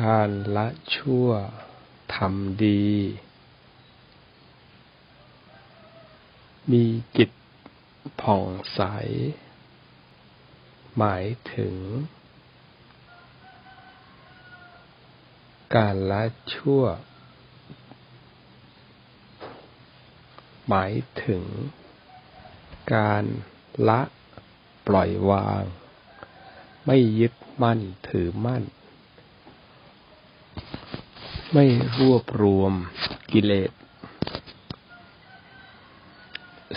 การละชั่วทำดี มีจิตผ่องใส หมายถึง การละชั่ว หมายถึง การละปล่อยวาง ไม่ยึดมั่นถือมั่น ไม่รวบรวมกิเลส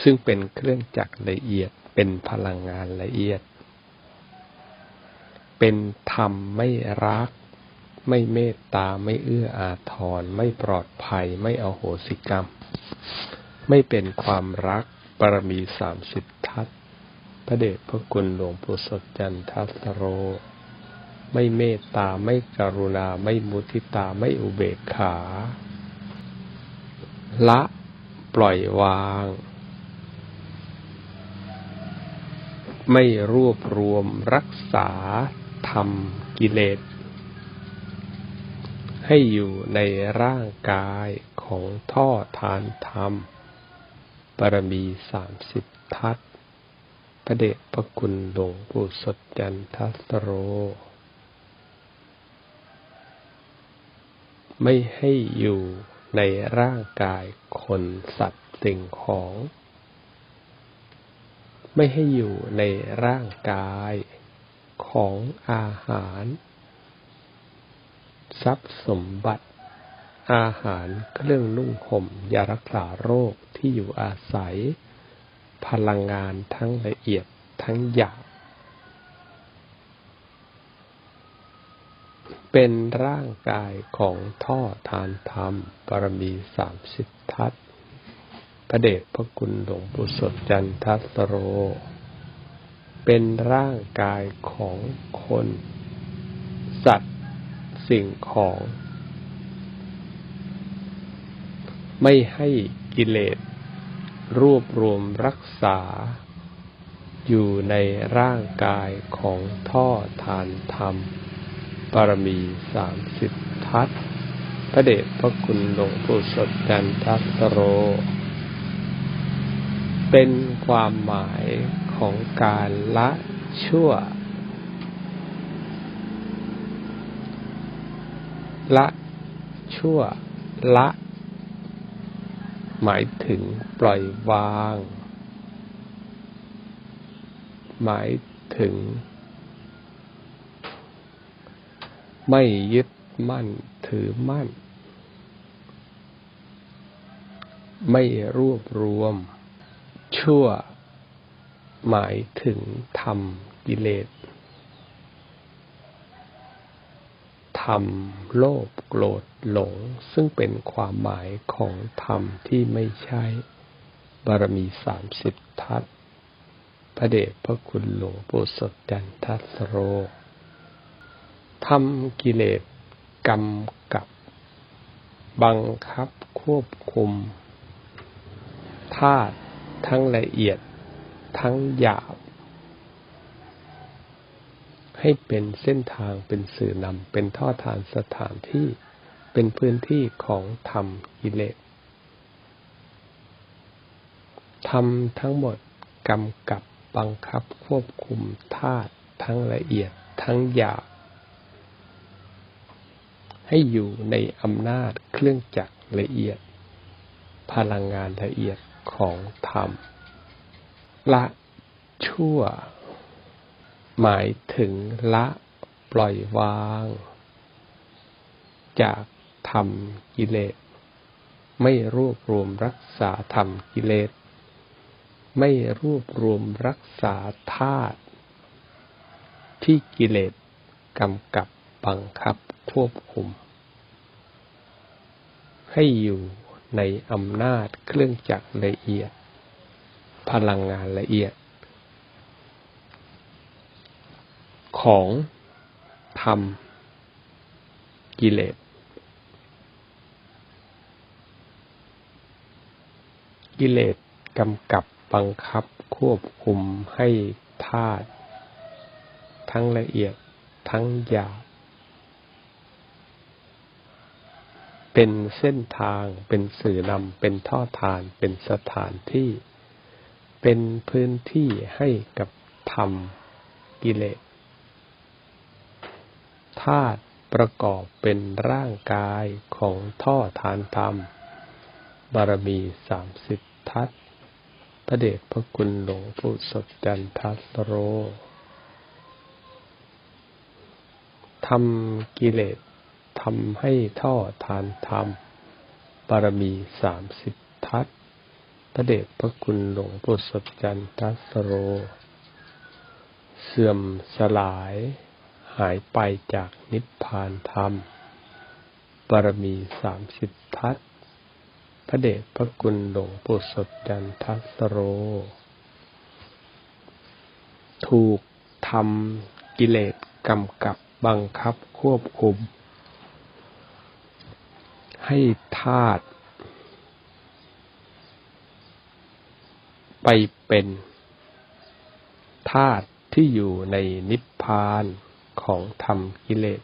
ซึ่งเป็นเครื่องจักรละเอียดเป็นพลังงานละเอียด เป็นธรรมไม่รัก ไม่เมตตาไม่เอื้ออาทร ไม่ปลอดภัยไม่เอาโหสิกรรม ไม่เป็นความรักปรมีสามสิบทัศพระเดชพระคุณหลวงปู่สดจันทัสโร ไม่เมตตา ไม่กรุณา ไม่มุทิตา ไม่อุเบกขา ละปล่อยวาง ไม่รวบรวมรักษาทำกิเลส ให้อยู่ในร่างกายของท่อทานธรรมปรมีสามสิบทัศพระเดชพระคุณหลวงปู่สดจันทสโร ไม่ให้อยู่ในร่างกายคนสัตว์สิ่งของ ไม่ให้อยู่ในร่างกายของอาหาร ทรัพย์สมบัติ อาหารเครื่องนุ่งห่มยารักษาโรคที่อยู่อาศัย พลังงานทั้งละเอียดทั้งหยาบ เป็นร่างกายของท่อทานธรรมปรมีสามสิบทัศพระเดชพระคุณหลวงปู่สดจันทัสโร เป็นร่างกายของคน สัตว์สิ่งของ ไม่ให้กิเลสรวบรวมรักษา อยู่ในร่างกายของท่อทานธรรม ปรมีสามสิบทัศพระเดชพระคุณหลวงปู่สดจันทัสโร เป็นความหมายของการละชั่ว ละชั่ว ละ หมายถึงปล่อยวาง หมายถึง ไม่ยึดมั่นถือมั่น ไม่รวบรวม ชั่ว หมายถึงทำกิเลสธรรมโลภโกรธหลง ซึ่งเป็นความหมายของธรรมที่ไม่ใช่ บารมีสามสิบทัศพระเดชพระคุณหลวงปู่สดจันทัสโร ทำกิเลสกำกับ บังคับควบคุมธาตุทั้งละเอียดทั้งหยาบ ให้เป็นเส้นทางเป็นสื่อนำเป็นท่อทานสถานที่เป็นพื้นที่ของธรรมกิเลสทำทั้งหมดกำกับบังคับควบคุมธาตุทั้งละเอียดทั้งหยาบ ให้อยู่ในอำนาจเครื่องจักรละเอียด พลังงานละเอียดของธรรม ละชั่ว หมายถึงละปล่อยวาง จากทำกิเลส ไม่รวบรวมรักษาทำกิเลส ไม่รวบรวมรักษาธาตุที่กิเลสกำกับบังคับควบคุม ให้อยู่ในอำนาจเครื่องจักรละเอียด พลังงานละเอียด ของธรรมกิเลสกิเลสกำกับบังคับควบคุมให้ธาตุทั้งละเอียดทั้งหยาบ เป็นเส้นทาง เป็นสื่อนำเป็นท่อทาน เป็นสถานที่ เป็นพื้นที่ให้กับธรรมกิเลสธาตุประกอบเป็นร่างกายของท่อทานธรรม บารมีสามสิบทัศพระเดชพระคุณหลวงปู่สดจันทัสโรทำกิเลส ทำให้ท่อทานธรรมบารมีสามสิบทัศพระเดชพระคุณหลวงปู่สดจันทัสโร เสื่อมสลายหายไปจากนิพพานธรรมบารมีสามสิบทัศพระเดชพระคุณหลวงปู่สดจันทัสโร ถูกทำกิเลสกำกับบังคับควบคุม ให้ธาตุไปเป็นธาตุที่อยู่ในนิพพานของธรรมกิเลส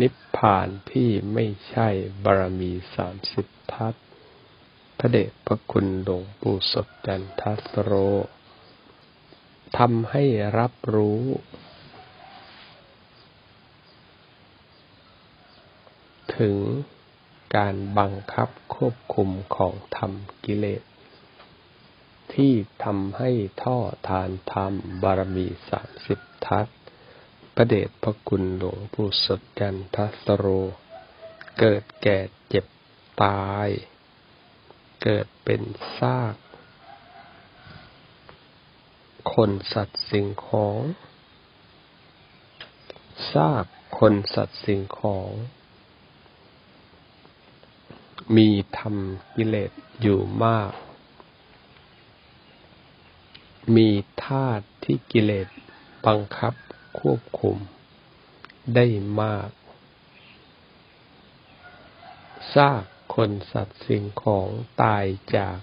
นิพพานที่ไม่ใช่บารมีสามสิบทัศพระเดชพระคุณหลวงปู่สดจันทัสโรทำให้รับรู้ ถึง การบังคับควบคุมของธรรมกิเลส ที่ทำให้ท่อทานธรรมบารมีสามสิบทัศพระเดชพระคุณหลวงปู่สดจันทัสโร เกิดแก่เจ็บตาย เกิดเป็นซาก คนสัตว์สิ่งของ ซากคนสัตว์สิ่งของ มีธรรมกิเลสอยู่มาก มีธาตุที่กิเลสบังคับควบคุมได้มากซากคนสัตว์สิ่งของตายจาก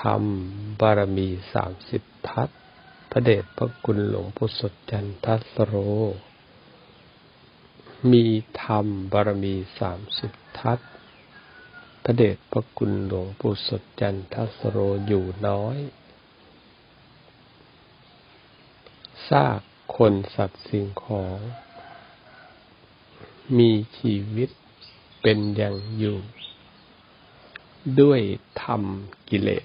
ธรรมบารมีสามสิบทัศพระเดชพระคุณหลวงปู่สดจันทัสโร มีธรรมบารมีสามสิบทัศ พระเดชพระคุณหลวงปู่สดจันทัสโรอยู่น้อย ซากคนสัตว์สิ่งของ มีชีวิตเป็นอย่างอยู่ ด้วยธรรมกิเลส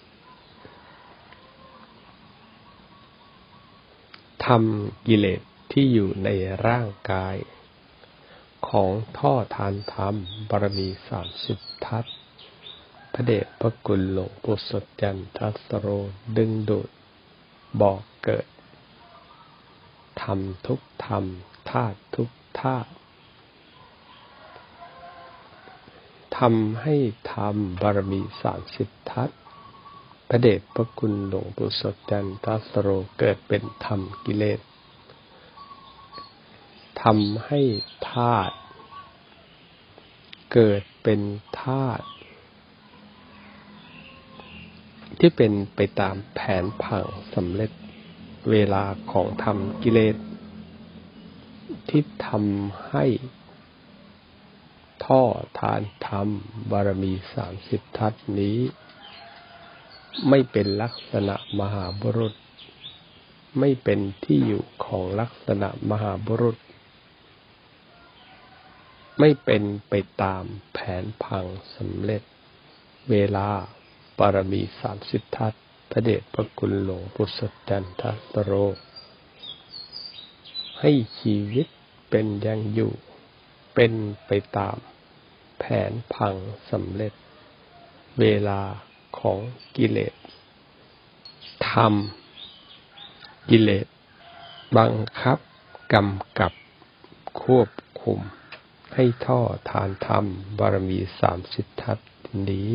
ธรรมกิเลสที่อยู่ในร่างกาย ของท่อทานธรรมบารมีสามสิบทัศ ระเดชพระกุลหลวงปู่สดจันทัสโรดึงดูด บอกเกิดธรรมทุกธรรมธาตุทุกธาตุทำให้ธรรมบารมีสามสิบทัศพระเดชพระคุณหลวงปู่สดจันทัสโรเกิดเป็นธรรมกิเลสทำให้ธาตุเกิดเป็นธาตุ ที่เป็นไปตามแผนผังสำเร็จเวลาของธรรมกิเลส ที่ทำให้ ท่อทานธรรม บารมีสามสิบทัศนี้ ไม่เป็นลักษณะมหาบุรุษ ไม่เป็นที่อยู่ของลักษณะมหาบุรุษ ไม่เป็นไปตามแผนพังสำเร็จ เวลา บารมีสามสิบทัศพระเดชพระคุณหลวงปู่สดจันทสโร ให้ชีวิตเป็นยังอยู่ เป็นไปตาม แผนพังสำเร็จ เวลาของกิเลสทำกิเลส บังคับกำกับควบคุม ให้ท่อทานธรรมบารมีสามสิทธัตนี้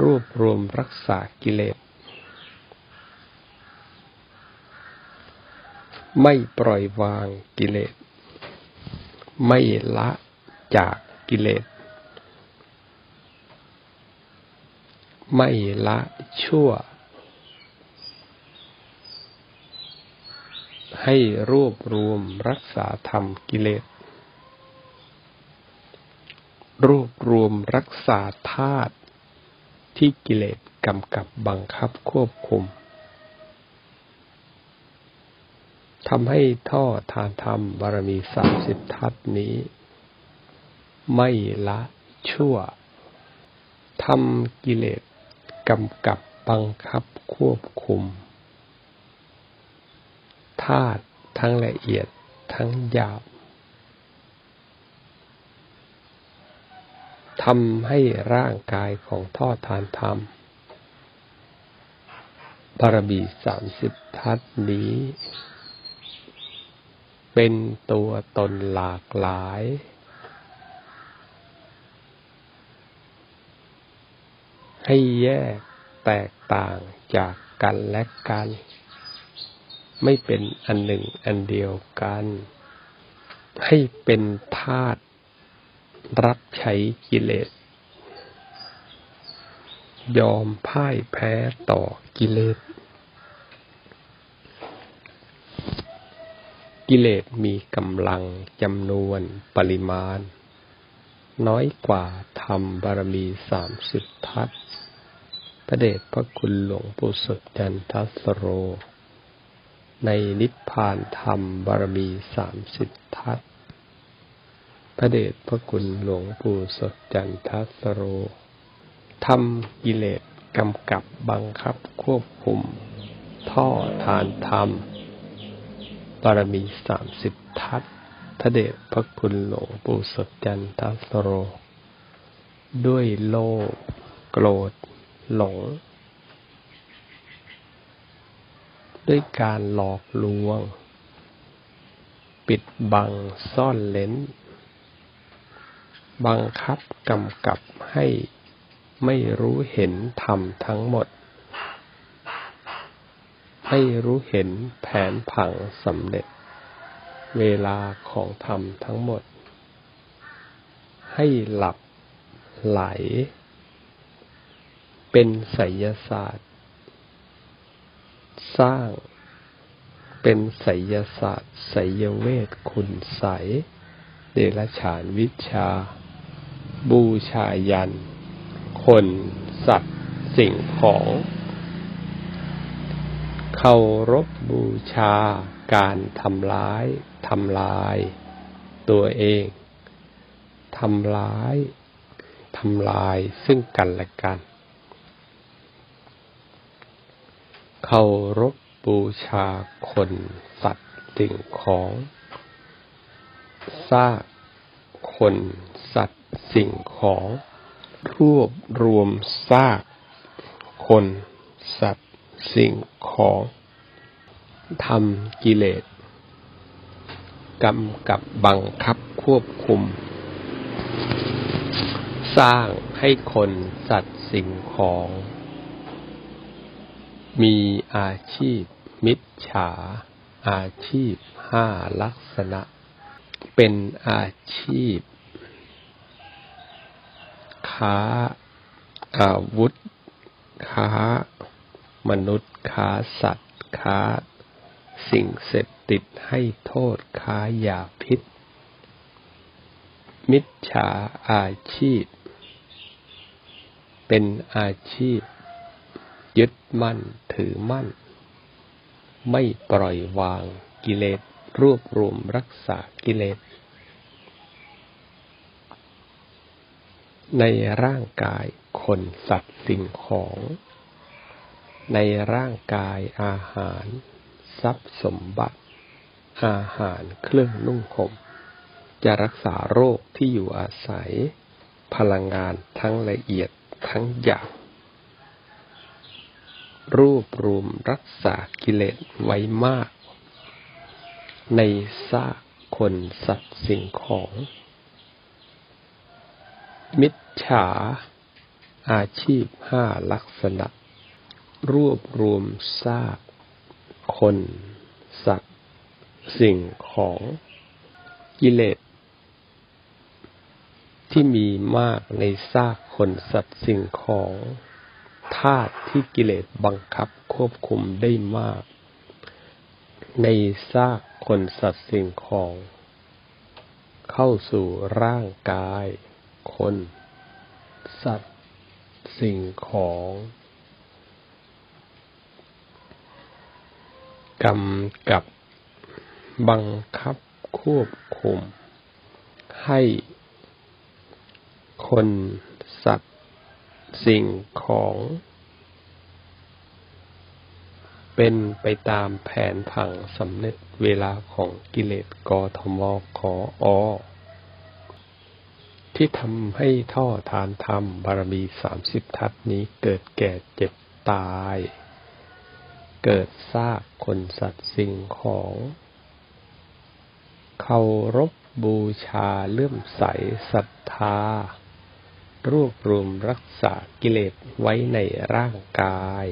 รวบรวมรักษากิเลส ไม่ปล่อยวางกิเลส ไม่ละจากกิเลส ไม่ละชั่ว ให้รวบรวมรักษาธรรมกิเลสรวบรวมรักษาธาตุ ที่กิเลสกำกับบังคับควบคุมทำให้ท่อทานธรรมบารมีสามสิบทัศนี้ ไม่ละชั่วทำกิเลสกำกับบังคับควบคุมธาตุทั้งละเอียดทั้งหยาบทำให้ร่างกายของท่อทานธรรมบารมีสามสิบทัศนี้ เป็นตัวตนหลากหลาย ให้แยกแตกต่างจากกันและกัน ไม่เป็นอันหนึ่งอันเดียวกัน ให้เป็นธาตุ รับใช้กิเลส ยอมพ่ายแพ้ต่อกิเลส กิเลสมีกำลังจำนวนปริมาณ น้อยกว่าธรรมบารมีสามสิบทัศพระเดชพระคุณหลวงปู่สดจันทัสโร ในนิพพานธรรมบารมีสามสิบทัศ พระเดชพระคุณหลวงปู่สดจันทัสโรทำกิเลสกำกับบังคับควบคุม ท่อทานธรรมบารมีสามสิบทัศพระเดชพระคุณหลวงปู่สดจันทัสโร ด้วยโลภโกรธ หลง ด้วยการหลอกลวง ปิดบังซ่อนเล้น บังคับกำกับให้ไม่รู้เห็นธรรมทั้งหมดไม่รู้เห็นแผนผังสำเร็จ เวลาของธรรมทั้งหมด ให้หลับไหล เป็นไสยศาสตร์ สร้างเป็นไสยศาสตร์ไสยเวทคุณใสเดรฉานวิชา บูชายัน คนสัตว์สิ่งของ เคารพบูชาการทำร้ายทำลาย ตัวเองทำร้ายทำลายซึ่งกันและกัน เคารพบูชาคนสัตว์สิ่งของซากคน สัตว์สิ่งของ รวบรวมซาก คน สัตว์ สิ่งของทำกิเลสกำกับบังคับควบคุม สร้างให้คนสัตว์สิ่งของ มีอาชีพ มิจฉา อาชีพห้าลักษณะ เป็นอาชีพ ค้าอาวุธ ค้า มนุษย์ ค้าสัตว์ ค้า สิ่งเสพติดให้โทษ ค้ายาพิษ มิจฉาอาชีพ เป็นอาชีพ ยึดมั่นถือมั่น ไม่ปล่อยวางกิเลสรวบรวมรักษากิเลส ในร่างกายคนสัตว์สิ่งของ ในร่างกายอาหาร ทรัพย์สมบัติ อาหารเครื่องนุ่งห่มจะรักษาโรคที่อยู่อาศัย พลังงานทั้งละเอียดทั้งหยาบรวบรวมรักษากิเลสไว้มาก ในซากคนสัตว์สิ่งของ มิจฉา อาชีพห้าลักษณะ รวบรวมซากคน สัตว์ สิ่งของกิเลสที่มีมากในซากคนสัตว์สิ่งของธาตุที่กิเลสบังคับควบคุมได้มาก ในซากคนสัตว์สิ่งของ เข้าสู่ร่างกาย คน สัตว์ สิ่งของ กำกับ บังคับควบคุม ให้ คน สัตว์ สิ่งของ เป็นไปตามแผนผังสำเร็จเวลาของกิเลสกทมขออ ที่ทำให้ท่อทานธรรมบารมีสามสิบทัศนี้เกิดแก่เจ็บตาย เกิดซากคนสัตว์สิ่งของเคารพบูชาเลื่อมใสศรัทธารวบรวมรักษากิเลสไว้ในร่างกาย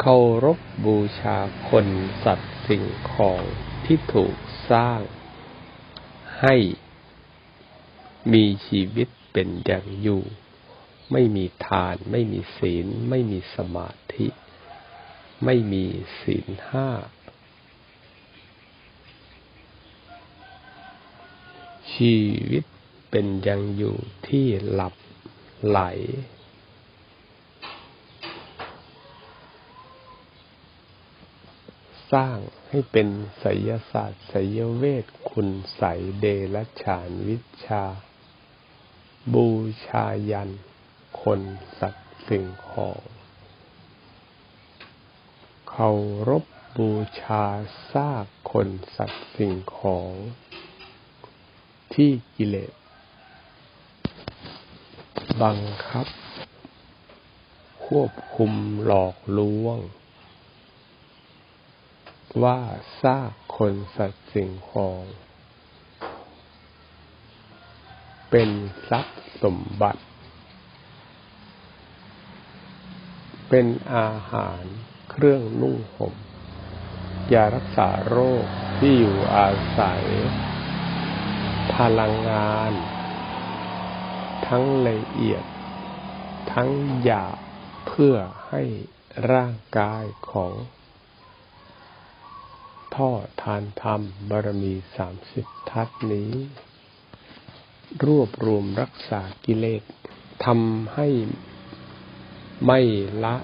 เคารพบูชาคนสัตว์สิ่งของที่ถูกสร้างให้ มีชีวิตเป็นอย่างอยู่ ไม่มีทาน ไม่มีศีล ไม่มีสมาธิ ไม่มีศีลห้า ชีวิตเป็นอยังอยู่ที่หลับไหล สร้างให้เป็นไสยศาสตร์ไสยเวทคุณใสเดลฉานวิชา บูชายัน คนสัตว์สิ่งของเคารพบูชาซากคนสัตว์สิ่งของ ที่กิเลสบังคับ ควบคุมหลอกลวง ว่าซากคนสัตว์สิ่งของ เป็นทรัพย์สมบัติ เป็นอาหารเครื่องนุ่งห่มยารักษาโรคที่อยู่อาศัย พลังงาน ทั้งละเอียด ทั้งหยาบเพื่อให้ร่างกายของท่อทานธรรมบารมีสามสิบทัศนี้ รวบรวมรักษากิเลสทำให้ไม่ละ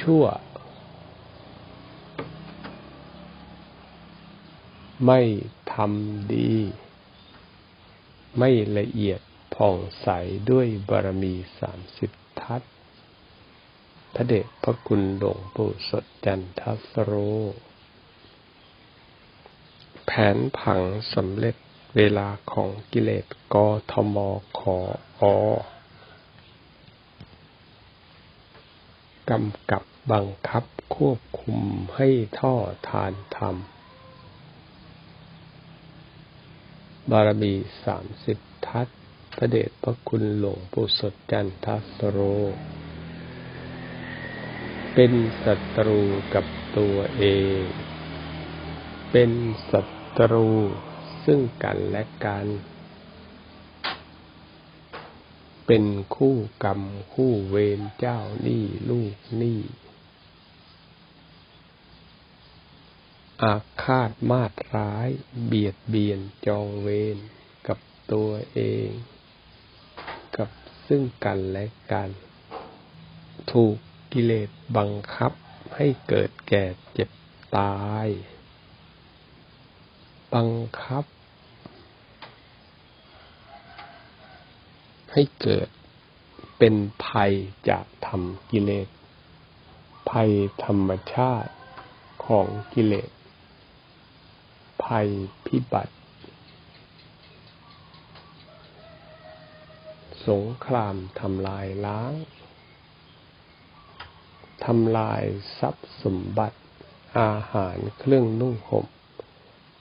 ชั่ว ไม่ทำดี ไม่ละเอียดผ่องใสด้วยบารมีสามสิบทัศพระเดชพระคุณหลวงปู่สดจันทสโร แผนผังสำเร็จ เวลาของกิเลสกทมขออกำกับบังคับควบคุมให้ท่อทานธรรม บารมีสามสิบทัศพระเดชพระคุณหลวงปู่สดจันทสโร เป็นศัตรูกับตัวเอง เป็นศัตรู ซึ่งกันและกัน เป็นคู่กรรมคู่เวรเจ้าหนี้ลูกหนี้อาฆาตมาตร้าย เบียดเบียนจองเวรกับตัวเอง กับซึ่งกันและกัน ถูกกิเลสบังคับให้เกิดแก่เจ็บตาย บังคับ ให้เกิดเป็นภัยจากธรรมกิเลส ภัยธรรมชาติของกิเลส ภัยพิบัติ สงครามทำลายล้าง ทำลายทรัพย์สมบัติอาหารเครื่องนุ่งห่ม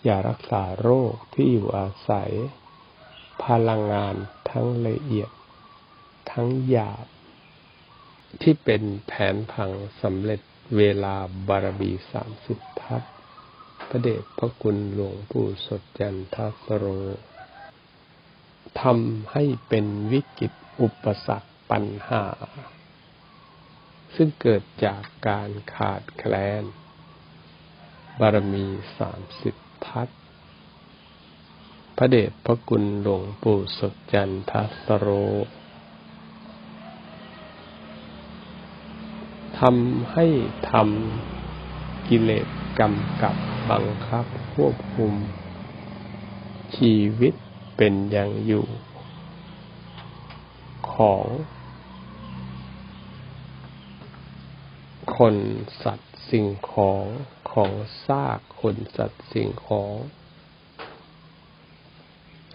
ยารักษาโรคที่อยู่อาศัย พลังงาน ทั้งละเอียด ทั้งหยาบ ที่เป็นแผนผังสำเร็จเวลาบารมีสามสิบทัศพระเดชพระคุณหลวงปู่สดจันทสโรทำให้เป็นวิกฤตอุปสรรคปัญหา ซึ่งเกิดจากการขาดแคลน บารมีสามสิบทัศ พระเดชพระคุณหลวงปู่สดจันทัสโรทำให้ทำกิเลสกำกับบังคับควบคุม ชีวิตเป็นอย่างอยู่ ของ คนสัตว์สิ่งของของซากคนสัตว์สิ่งของ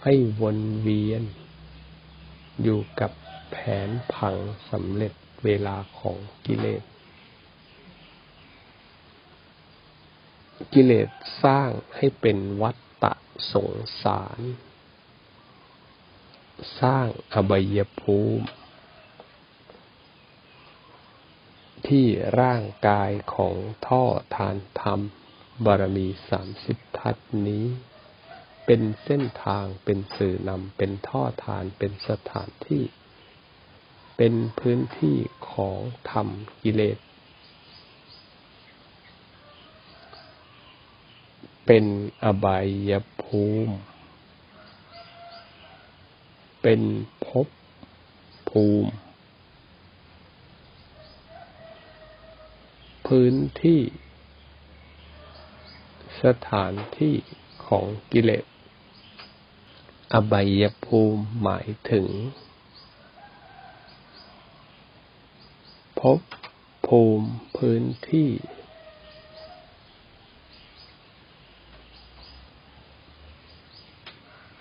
ให้วนเวียน อยู่กับแผนผังสำเร็จเวลาของกิเลส กิเลสสร้างให้เป็นวัฏฏะสงสาร สร้างอบายภูมิ ที่ร่างกายของท่อทานธรรมบารมีสามสิบทัศนี้ เป็นเส้นทางเป็นสื่อนำเป็นท่อทานเป็นสถานที่ เป็นพื้นที่ของธรรมกิเลส เป็นอบายภูมิ เป็นภพภูมิ พื้นที่ สถานที่ของกิเลส อบายภูมิหมายถึง พบภูมิพื้นที่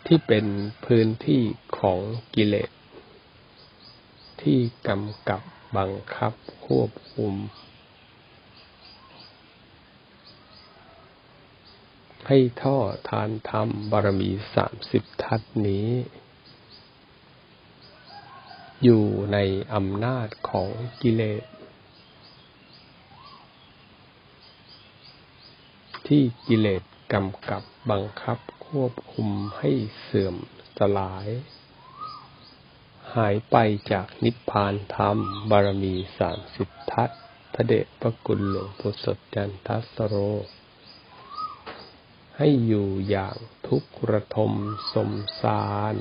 ที่เป็นพื้นที่ของกิเลส ที่กำกับบังคับควบคุม ให้ท่อทานธรรมบารมีสามสิบทัศนี้ อยู่ในอำนาจของกิเลส ที่กิเลสกำกับบังคับควบคุมให้เสื่อมสลาย หายไปจากนิพพานธรรมบารมีสามสิบทัศพระเดชพระคุณหลวงปู่สดจันทัสโร ให้อยู่อย่างทุกข์ระทมสมสาร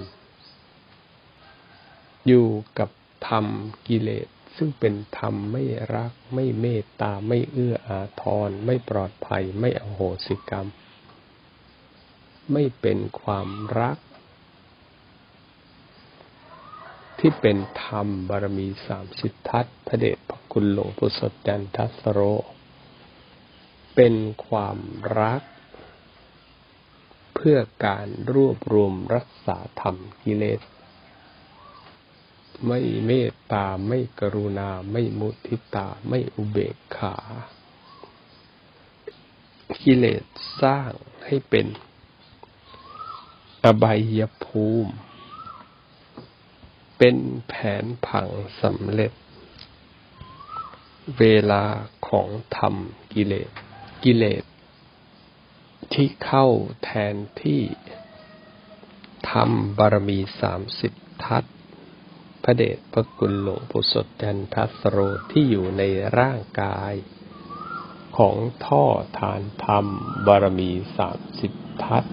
อยู่กับธรรมกิเลสซึ่งเป็นธรรมไม่รักไม่เมตตาไม่เอื้ออาทร ไม่ปลอดภัยไม่อโหสิกรรม ไม่เป็นความรัก ที่เป็นธรรมบารมีสามสิททัศพระเดชพระคุณหลวงปู่สดจันทัสโร เป็นความรัก เพื่อการรวบรวมรักษาธรรมกิเลส ไม่เมตตาไม่กรุณาไม่มุทิตาไม่อุเบกขา กิเลสสร้างให้เป็น อบายภูมิ เป็นแผนผังสำเร็จ เวลาของธรรมกิเลส กิเลส ที่เข้าแทนที่ธรรมบารมีสามสิบทัศพระเดชพระคุณหลวงปู่สดจันทัสโรที่อยู่ในร่างกาย ของท่อทานธรรมบารมีสามสิบทัศ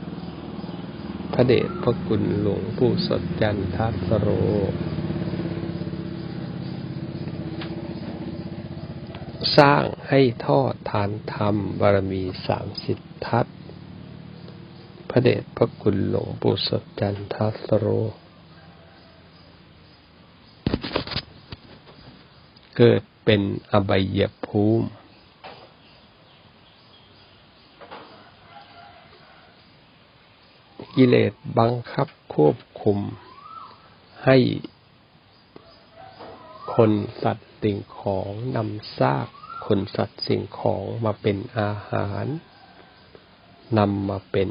พระเดชพระคุณหลวงปู่สดจันทัสโร สร้างให้ท่อทานธรรมบารมีสามสิบทัศ พระเดชพระคุณหลวงปู่สดจันทัสโร เกิดเป็นอบายภูมิกิเลสบังคับควบคุม ให้คนสัตว์สิ่งของนำซากคนสัตว์สิ่งของมาเป็นอาหารนำมาเป็น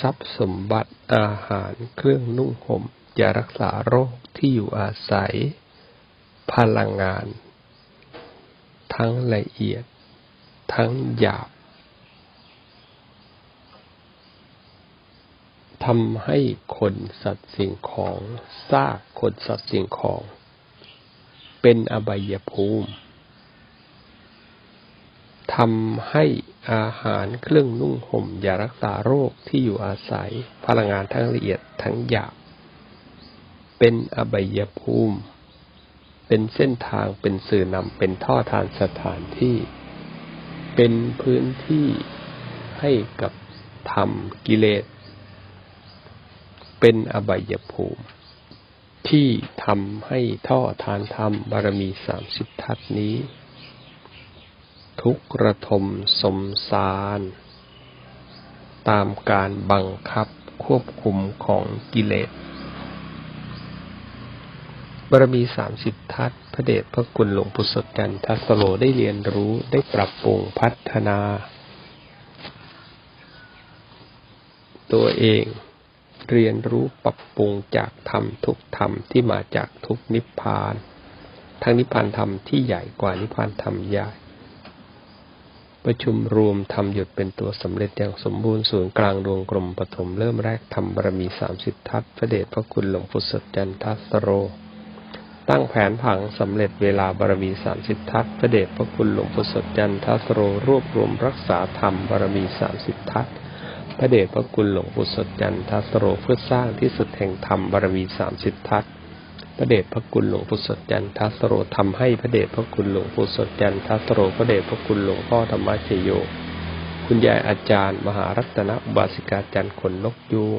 ทรัพย์สมบัติอาหารเครื่องนุ่งห่มยารักษาโรคที่อยู่อาศัย พลังงาน ทั้งละเอียด ทั้งหยาบทำให้คนสัตว์สิ่งของซากคนสัตว์สิ่งของ เป็นอบายภูมิ ทำให้อาหารเครื่องนุ่งห่มยารักษาโรคที่อยู่อาศัย พลังงานทั้งละเอียดทั้งหยาบ เป็นอบายภูมิ เป็นเส้นทางเป็นสื่อนำเป็นท่อทานสถานที่ เป็นพื้นที่ให้กับธรรมกิเลส เป็นอบายภูมิ ที่ทำให้ท่อทานธรรมบารมีสามสิบทัศนี้ ทุกระทมสมสาร ตามการบังคับควบคุมของกิเลสบารมีสามสิบทัศพระเดชพระคุณหลวงปู่สดจันทัสโลได้เรียนรู้ได้ปรับปรุงพัฒนา ตัวเองเรียนรู้ปรับปรุงจากธรรมทุกธรรมที่มาจากทุกนิพพาน ทั้งนิพพานธรรมที่ใหญ่กว่านิพพานธรรมใหญ่ ประชุมรวมทำหยุดเป็นตัวสำเร็จอย่างสมบูรณ์ศูนย์กลางดวงกลมปฐมเริ่มแรกทำบารมีสามสิบทัศพระเดชพระคุณหลวงปู่สดจันทัสโร ตั้งแผนผังสำเร็จเวลาบารมีสามสิบทัศพระเดชพระคุณหลวงปู่สดจันทัสโร รวบรวมรักษาธรรมบารมีสามสิบทัศพระเดชพระคุณหลวงปู่สดจันทัสโรเพื่อสร้างที่สุดแห่งธรรมบารมีสามสิบทัศ พระเดชพระคุณหลวงปู่สดจันทัสโรทำให้พระเดชพระคุณหลวงปู่สดจันทัสโรพระเดชพระคุณหลวงพ่อธรรมชโย คุณยายอาจารย์ มหารัตนบาสิกาจันทร์ขนนกยูง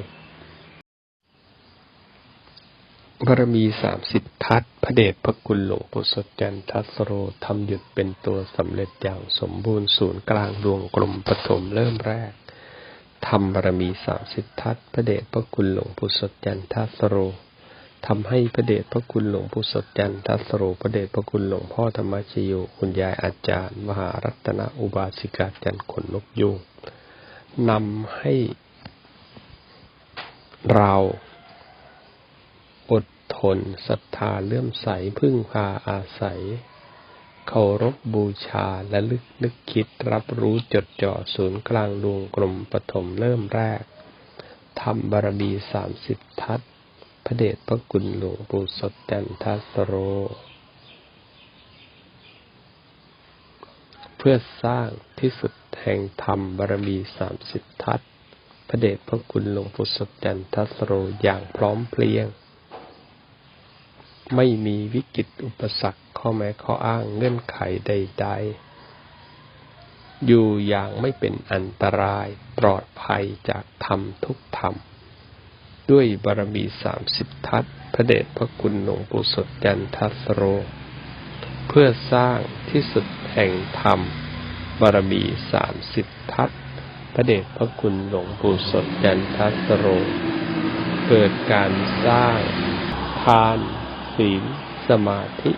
บารมีสามสิบทัศพระเดชพระคุณหลวงปู่สดจันทัสโรทำหยุดเป็นตัวสำเร็จอย่างสมบูรณ์ศูนย์กลางดวงกลมปฐมเริ่มแรกทำบารมีสามสิบทัศพระเดชพระคุณหลวงปู่สดจันทัสโร ทำให้พระเดชพระคุณหลวงปู่สดจันทัสโรพระเดชพระคุณหลวงพ่อธรรมชโยคุณยายอาจารย์ มหารัตนอุบาสิกาจันทร์ขนนกยูงนำให้เราอดทนศรัทธาเลื่อมใสพึ่งพาอาศัย เคารพบูชาและลึกนึกคิดรับรู้จดจ่อศูนย์กลางดวงกลมปฐมเริ่มแรกทำบารมีสามสิบทัศ พระเดชพระคุณหลวงปู่สดจันทัสโร เพื่อสร้างที่สุดแห่งธรรมบารมีสามสิบทัศพระเดชพระคุณหลวงปู่สดจันทัสโรอย่างพร้อมเพรียง ไม่มีวิกฤตอุปสรรคข้อแม้ข้ออ้างเงื่อนไขใด ๆอยู่อย่างไม่เป็นอันตรายปลอดภัยจากธรรมทุกธรรม ด้วยบารมีสามสิบทัศพระเดชพระคุณหลวงปู่สดจันทัสโร เพื่อสร้างที่สุดแห่งธรรม บารมีสามสิบทัศพระเดชพระคุณหลวงปู่สดจันทัสโร เกิดการสร้างทานศีลสมาธิ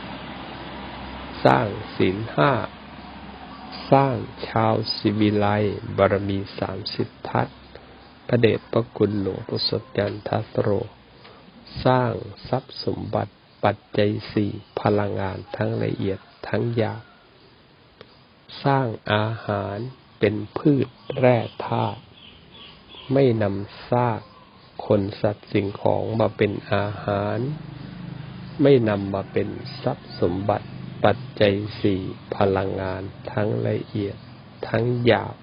สร้างศีลห้า สร้างชาวสิวิไลบารมีสามสิบทัศ พระเดชพระคุณหลวงปู่สดจันทัสโร สร้างทรัพย์สมบัติปัจจัยสี่พลังงานทั้งละเอียดทั้งหยาบสร้างอาหารเป็นพืชแร่ธาตุไม่นำซากคนสัตว์สิ่งของมาเป็นอาหาร ไม่นำมาเป็นทรัพย์สมบัติปัจจัยสี่พลังงานทั้งละเอียดทั้งหยาบ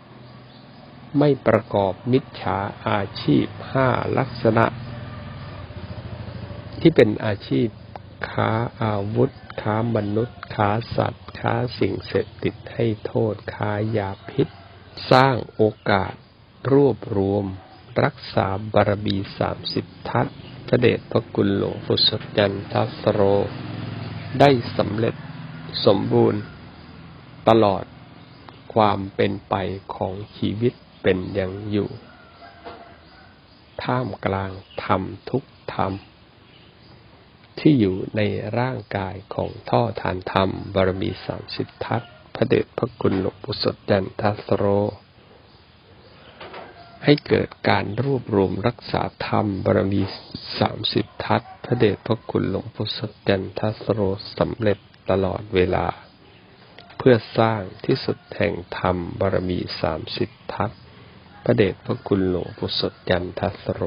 ไม่ประกอบมิจฉาอาชีพห้าลักษณะ ที่เป็นอาชีพค้าอาวุธ ค้ามนุษย์ ค้าสัตว์ ค้าสิ่งเสพติดให้โทษ ค้ายาพิษ สร้างโอกาส รวบรวม รักษาบารมีสามสิบทัศพระเดชพระคุณหลวงปู่สดจันทัสโร ได้สำเร็จสมบูรณ์ ตลอดความเป็นไปของชีวิต เป็นอย่างอยู่ ท่ามกลางธรรมทุกธรรม ที่อยู่ในร่างกายของท่อทานธรรม บารมีสามสิบทัศพระเดชพระคุณหลวงปู่สดจันทัสโร ให้เกิดการรวบรวมรักษาธรรมบารมีสามสิบทัศพระเดชพระคุณหลวงปู่สดจันทัสโรสำเร็จตลอดเวลา เพื่อสร้างที่สุดแห่งธรรมบารมีสามสิบทัศ พระเดชพระคุณหลวงปู่สดยันทัสโร